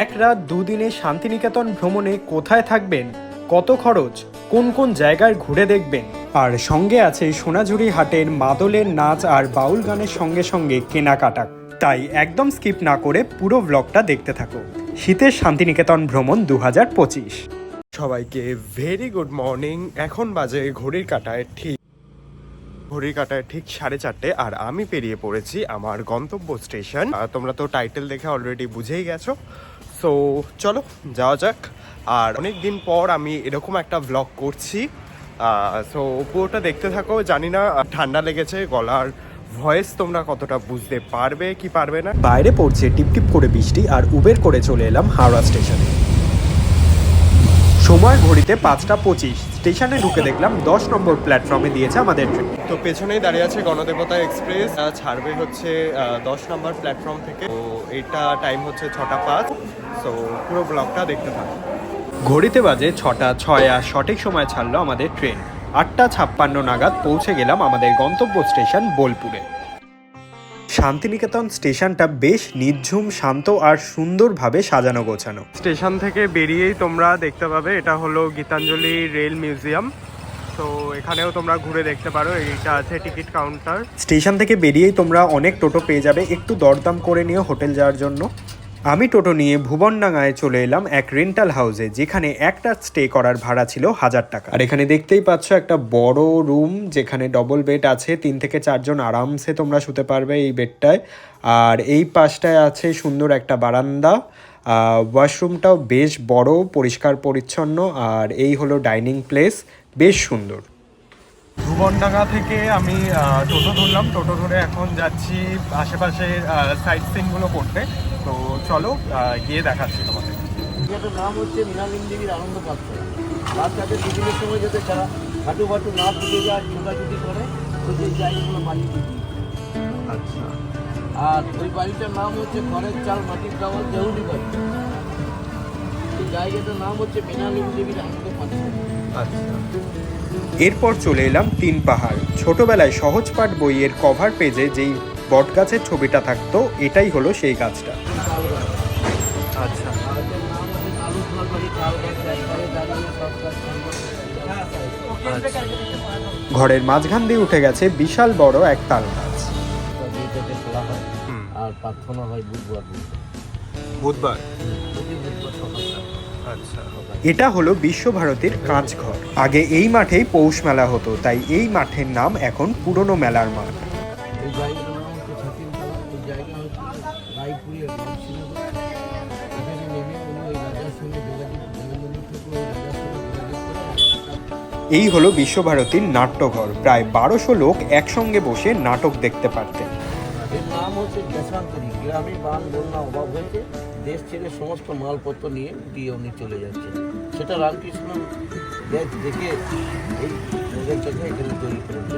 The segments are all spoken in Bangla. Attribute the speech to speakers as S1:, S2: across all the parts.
S1: এক রাত দুদিনে শান্তিনিকেতন ভ্রমণে কোথায় থাকবেন? কত খরচ? কোন কোন জায়গায় ঘুরে দেখবেন? আর সঙ্গে আছে সোনাঝুরি হাটের মাদলের নাচ আর বাউল গানের সঙ্গে সঙ্গে কেনাকাটা। তাই একদম স্কিপ না করে পুরো ব্লগটা দেখতে থাকো। শীতের শান্তিনিকেতন ভ্রমণ দু হাজার পঁচিশ। সবাইকে ভেরি গুড মর্নিং এখন বাজে ঘড়ির কাটায় ঠিক ঘড়ির কাটায় ঠিক সাড়ে চারটে আর আমি পেরিয়ে পড়েছি আমার গন্তব্য স্টেশন। তোমরা তো টাইটেল দেখে অলরেডি বুঝেই গেছো। সো চলো, যাওয়া যাক। আর অনেক দিন পর আমি এরকম একটা ব্লগ করছি। সো পুরোটা দেখতে থাকো, জানি না ঠান্ডা লেগেছে, গলার ভয়েস তোমরা কতটা বুঝতে পারবে, কি পারবে না। বাইরে পড়ছে, টিপটিপ করে বৃষ্টি আর উবের করে চলে এলাম হাওড়া স্টেশনে। সময় ঘড়িতে পাঁচটা পঁচিশ। স্টেশনে ঢুকে দেখলাম দশ নম্বর প্ল্যাটফর্মে দিয়েছে আমাদের ট্রেন। তো পেছনেই দাঁড়িয়ে আছে গণদেবতা এক্সপ্রেস ছাড়বে হচ্ছে দশ নম্বর প্ল্যাটফর্ম থেকে। তো এটা টাইম হচ্ছে ছটা পাঁচ। তো পুরো ব্লকটা দেখতে থাকো ঘড়িতে বাজে ছটা ছয় আর সঠিক সময় ছাড়লো আমাদের ট্রেন। আটটা ছাপ্পান্ন নাগাদ পৌঁছে গেলাম আমাদের গন্তব্য স্টেশন বোলপুরে। শান্তিনিকেতন স্টেশনটা বেশ নির্ঝুম শান্ত আর সুন্দরভাবে সাজানো গোছানো। স্টেশন থেকে বেরিয়েই তোমরা দেখতে পাবে এটা হলো গীতাঞ্জলি রেল মিউজিয়াম। তো এখানেও তোমরা ঘুরে দেখতে পারো এইটা আছে টিকিট কাউন্টার। স্টেশন থেকে বেরিয়েই তোমরা অনেক টোটো পেয়ে যাবে একটু দরদাম করে নিয়ে হোটেল যাওয়ার জন্য। আমি টোটো নিয়ে ভুবনডাঙ্গায় চলে এলাম এক রেন্টাল হাউসে যেখানে একটা স্টে করার ভাড়া ছিল হাজার টাকা। আর এখানে দেখতেই পাচ্ছ একটা বড় রুম যেখানে ডবল বেড আছে, তিন থেকে চারজন আরামসে তোমরা শুতে পারবে এই বেডটায় আর এই পাশটায় আছে সুন্দর একটা বারান্দা। ওয়াশরুমটাও বেশ বড় পরিষ্কার পরিচ্ছন্ন আর এই হলো ডাইনিং প্লেস বেশ সুন্দর। ভুবনডাঙ্গা থেকে আমি টোটো ধরলাম। টোটো ধরে এখন যাচ্ছি আশেপাশে সাইট সিনগুলো করতে। তো চলো গিয়ে দেখাচ্ছি তোমাদের।
S2: জায়গাটার নাম হচ্ছে মৃণালিনী দেবীর আনন্দ পাত্র। বাচ্চাদের দুদিনের সময় যাতে তারা হাঁটু বাটু না ফুটে যায় ছোটাছুটি করে তো সেই জায়গাগুলো বানিয়ে দিচ্ছি
S1: আচ্ছা।
S2: আর ওই বাড়িটার নাম হচ্ছে ঘরের চাল মাটির চাওয়াল দেউলি বাড়ি। জায়গাটার নাম হচ্ছে মৃণালিনী দেবীর আনন্দ পাত্র।
S1: আচ্ছা। এরপর চলে এলাম তিন পাহাড়। ছোটবেলায় সহজ পাঠ বইয়ের কভার পেজে যেই বটগাছের ছবিটা থাকতো এটাই হলো সেই গাছটা। আচ্ছা। ঘরের মাঝখান দিয়ে উঠে গেছে বিশাল বড় এক তাল গাছ।
S2: আর প্রার্থনা হয় বুধবার।
S1: বুধবার? এটা হলো বিশ্বভারতীর কাঁচঘর। আগে এই মাঠেই পৌষ মেলা হতো তাই এই মাঠের নাম এখন পুরনো মেলার মাঠ।
S2: এই
S1: হলো বিশ্বভারতীর নাট্যঘর। প্রায় বারোশো লোক একসঙ্গে বসে নাটক দেখতে পারতেন।
S2: এর নাম হচ্ছে গ্রামে বান বন্যা অভাব হয়েছে। দেশ ছেড়ে সমস্ত মালপত্র নিয়ে দিয়ে উনি চলে যাচ্ছে সেটা রামকৃষ্ণ দেখ এই প্রজেক্টটাকে এখানে তৈরি করেছে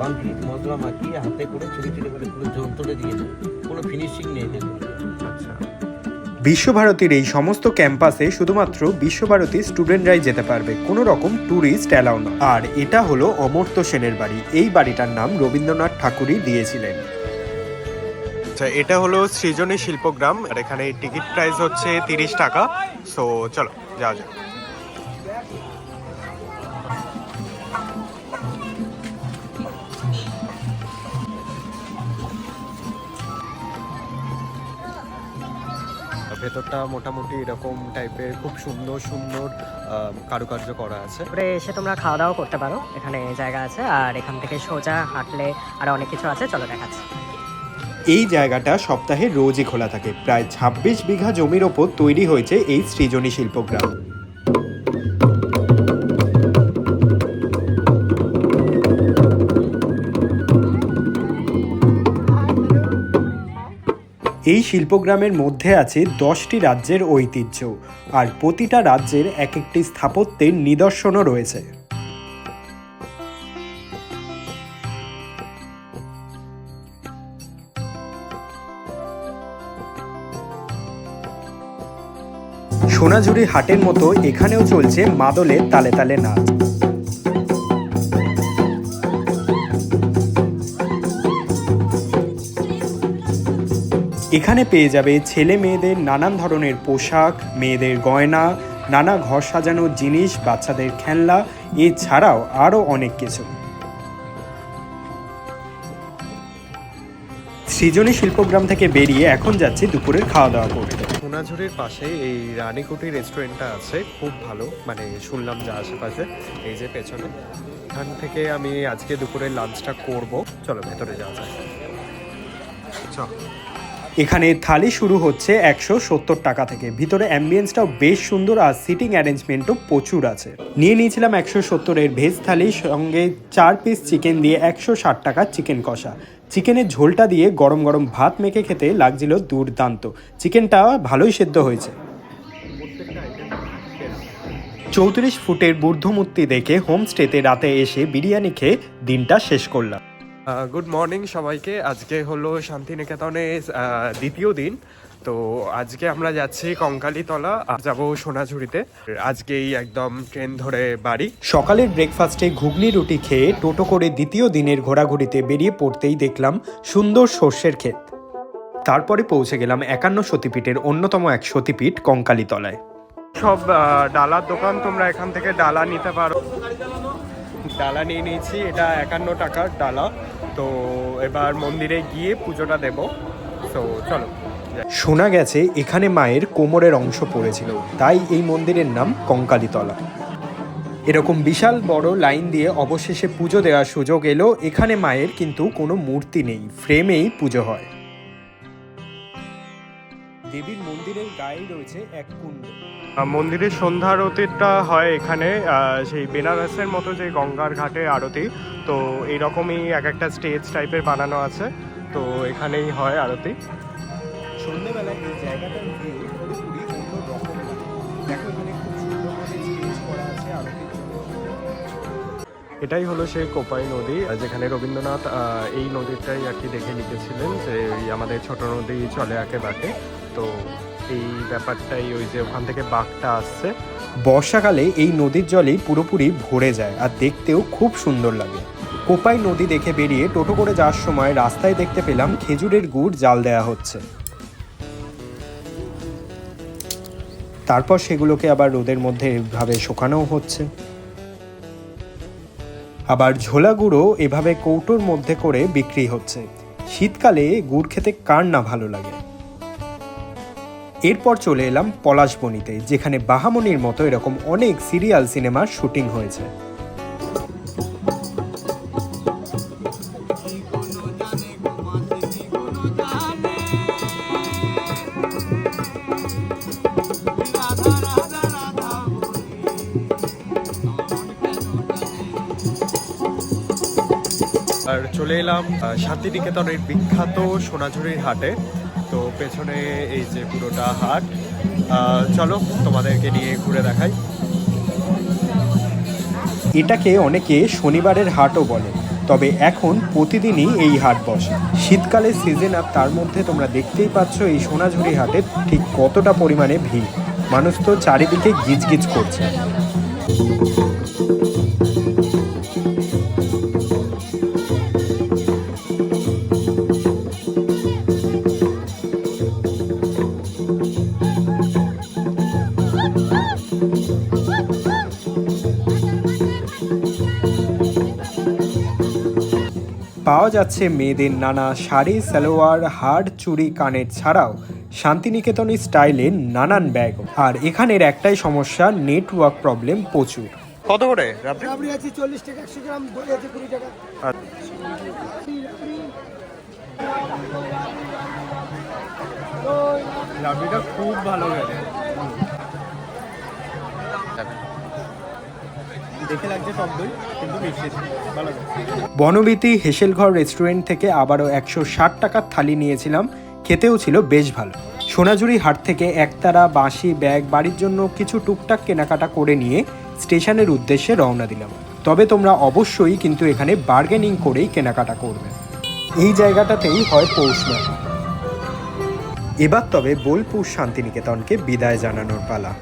S2: কংক্রিট মশলা মাখিয়ে হাতে করে ছোটো ছোটো করে পুরো যন্ত্রে দিয়েছে কোনো ফিনিশিং নেই এদের
S1: বিশ্বভারতীর এই সমস্ত ক্যাম্পাসে শুধুমাত্র বিশ্বভারতী স্টুডেন্টরাই যেতে পারবে। কোনো রকম ট্যুরিস্ট অ্যালাউ না আর এটা হলো অমর্ত্য সেনের বাড়ি। এই বাড়িটার নাম রবীন্দ্রনাথ ঠাকুরই দিয়েছিলেন। আচ্ছা এটা হলো সৃজনী শিল্পগ্রাম আর এখানে টিকিট প্রাইস হচ্ছে তিরিশ টাকা। সো চলো যাওয়া যাক। ভেতরটা মোটামুটি এরকম টাইপের খুব সুন্দর সুন্দর কারুকার্য করা আছে।
S3: তারপরে এসে তোমরা খাওয়া দাওয়া করতে পারো এখানে জায়গা আছে আর এখান থেকে সোজা হাঁটলে আর অনেক কিছু আছে চলো দেখাচ্ছি।
S1: এই জায়গাটা সপ্তাহে রোজই খোলা থাকে। প্রায় ছাব্বিশ বিঘা জমির ওপর তৈরি হয়েছে এই সৃজনী শিল্পগ্রাম। এই শিল্পগ্রামের মধ্যে আছে দশটি রাজ্যের ঐতিহ্য, আর প্রতিটা রাজ্যের এক একটি স্থাপত্যের নিদর্শনও রয়েছে। সোনাঝুরি হাটের মতো এখানেও চলছে মাদলের তালে তালে নাচ। এখানে পেয়ে যাবে ছেলে মেয়েদের নানান ধরনের পোশাক, মেয়েদের গয়না, নানা ঘর সাজানোর জিনিস, বাচ্চাদের খেলনা, এছাড়াও আরও অনেক কিছু। সৃজনী শিল্পগ্রাম থেকে বেরিয়ে এখন যাচ্ছি দুপুরের খাওয়া দাওয়া করতে। সোনাঝুরির পাশে এই রানীকুটি রেস্টুরেন্টটা আছে। খুব ভালো। মানে শুনলাম যে আশেপাশে। এই যে পেছনে। এখান থেকে আমি আজকে দুপুরের লাঞ্চটা করব। চলো ভেতরে যাওয়া যায় চল। এখানে থালি শুরু হচ্ছে একশো সত্তর টাকা থেকে। ভিতরে অ্যাম্বিয়েন্সটাও বেশ সুন্দর আর সিটিং অ্যারেঞ্জমেন্টও প্রচুর আছে। নিয়ে নিয়েছিলাম একশো সত্তরের ভেজ থালি, সঙ্গে চার পিস চিকেন দিয়ে একশো ষাট টাকা চিকেন কষা। চিকেনের ঝোলটা দিয়ে গরম গরম ভাত মেখে খেতে লাগছিল দুর্দান্ত। চিকেনটা ভালোই সেদ্ধ হয়েছে। চৌত্রিশ ফুটের বুদ্ধমূর্তি দেখে হোমস্টেতে রাতে এসে বিরিয়ানি খেয়ে দিনটা শেষ করলাম। গুড মর্নিং সবাইকে। আজকে হলো শান্তিনিকেতনে দ্বিতীয় দিন। তো আজকে আমরা যাচ্ছি কঙ্কালীতলা, আর যাব সোনাঝুরিতে। আজকেই একদম ট্রেন ধরে বাড়ি। সকালের ব্রেকফাস্টে ঘুগনি রুটি খেয়ে টোটো করে দ্বিতীয় দিনের ঘোরাঘুরিতে বেরিয়ে পড়তেই দেখলাম সুন্দর সর্ষের ক্ষেত। তারপরে পৌঁছে গেলাম একান্ন সতীপীঠের অন্যতম এক সতীপীঠ, কঙ্কালীতলায়। সব ডালার দোকান তোমরা এখান থেকে ডালা নিতে পারো। ডালা নিয়ে নিয়েছি, এটা একান্ন টাকার ডালা। তো এবার মন্দিরে গিয়ে পুজোটা দেব। তো চলো। শোনা গেছে এখানে মায়ের কোমরের অংশ পড়েছিল। তাই এই মন্দিরের নাম কঙ্কালীতলা। এরকম বিশাল বড় লাইন দিয়ে অবশেষে পুজো দেওয়ার সুযোগ এলো। এখানে মায়ের কিন্তু কোনো মূর্তি নেই। ফ্রেমেই পুজো হয়। দেবীর মন্দিরের গায়ে রয়েছে এক কুণ্ড। মন্দিরের সন্ধ্যা আরতিটা হয় এখানে সেই বেনারসের মতো যে গঙ্গার ঘাটে আরতি। তো এইরকমই এক একটা স্টেজ টাইপের বানানো আছে। তো এখানেই হয় আরতি। সন্ধ্যেবেলায় এই জায়গাটার ভিউ পুরোপুরি অন্য দেখো এখানে খুব সুন্দরভাবে স্টেজ করা আছে আরতির এটাই হলো সেই কোপাই নদী যেখানে রবীন্দ্রনাথ এই নদীটাই আর কি দেখে লিখেছিলেন যে এই আমাদের ছোট নদী চলে আঁকে বাঁকে। তো এই ব্যাপারটাই ওই যে ওখান থেকে বাঘটা আসছে। বর্ষাকালে এই নদীর জলেই পুরোপুরি ভরে যায় আর দেখতেও খুব সুন্দর লাগে। কোপাই নদী দেখে বেরিয়ে টোটো করে যাওয়ার সময় রাস্তায় দেখতে পেলাম খেজুরের গুড় জাল দেওয়া হচ্ছে। তারপর সেগুলোকে আবার রোদের মধ্যে এভাবে শুকানোও হচ্ছে। আবার ঝোলা গুঁড়ো এভাবে কৌটোর মধ্যে করে বিক্রি হচ্ছে। শীতকালে গুড় খেতে কার না ভালো লাগে? এরপর চলে এলাম পলাশবনিতে, যেখানে বাহামনির মতো এরকম অনেক সিরিয়াল সিনেমার শুটিং হয়েছে। আর চলে এলাম শান্তিনিকেতনের বিখ্যাত সোনাঝুরির হাটে। তো পেছনে এই যে পুরোটা হাট চলো তোমাদেরকে নিয়ে ঘুরে দেখাই। এটাকে অনেকে শনিবারের হাটও বলে, তবে এখন প্রতিদিনই এই হাট বসে। শীতকালে সিজন আর তার মধ্যে তোমরা দেখতেই পাচ্ছ এই সোনাঝুরি হাটে ঠিক কতটা পরিমাণে ভিড়। মানুষ তো চারিদিকে গিজগিজ করছে। পাওয়া যাচ্ছে মেয়েদের নানা শাড়ি সালোয়ার হাড় চুড়ি কানের ছাড়াও। শান্তিনিকেতনী স্টাইলে নানান ব্যাগ। আর এখানের একটাই সমস্যা নেটওয়ার্ক প্রবলেম প্রচুর। কত করে
S4: রাবড়ি? আছে চল্লিশ টাকা একশো গ্রাম দই আছে কুড়ি টাকা।
S1: রাবড়িটা খুব ভালো গেছে দেখে বনবীতি হেসেলঘর রেস্টুরেন্ট থেকে আবারও একশো ষাট টাকার থালি নিয়েছিলাম, খেতেও ছিল বেশ ভালো। সোনাঝুরি হাট থেকে একতারা বাঁশি ব্যাগ বাড়ির জন্য কিছু টুকটাক কেনাকাটা করে নিয়ে স্টেশনের উদ্দেশ্যে রওনা দিলাম। তবে তোমরা অবশ্যই কিন্তু এখানে বার্গেনিং করেই কেনাকাটা করবে। এই জায়গাটাতেই হয় পৌষ মেলা। এবার তবে বোলপুর শান্তিনিকেতনকে বিদায় জানানোর পালা।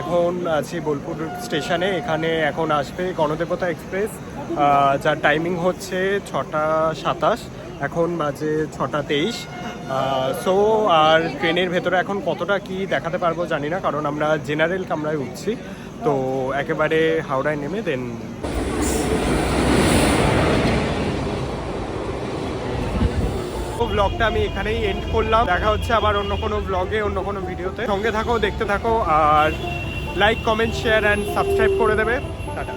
S1: এখন আছি বোলপুর স্টেশনে। এখানে এখন আসবে গণদেবতা এক্সপ্রেস। যার টাইমিং হচ্ছে ছটা সাতাশ। এখন বাজে ছটা তেইশ।
S4: সো আর ট্রেনের ভেতরে এখন কতটা কি দেখাতে পারব জানি না, কারণ আমরা জেনারেল কামরায় উঠছি। তো একেবারে হাওড়ায় নেমে দেন ব্লগটা আমি এখানেই এন্ড করলাম। দেখা হচ্ছে আবার অন্য কোনো ব্লগে অন্য কোনো ভিডিওতে সঙ্গে থাকো, দেখতে থাকো, আর like comment share and subscribe করে দেবে। টাটা।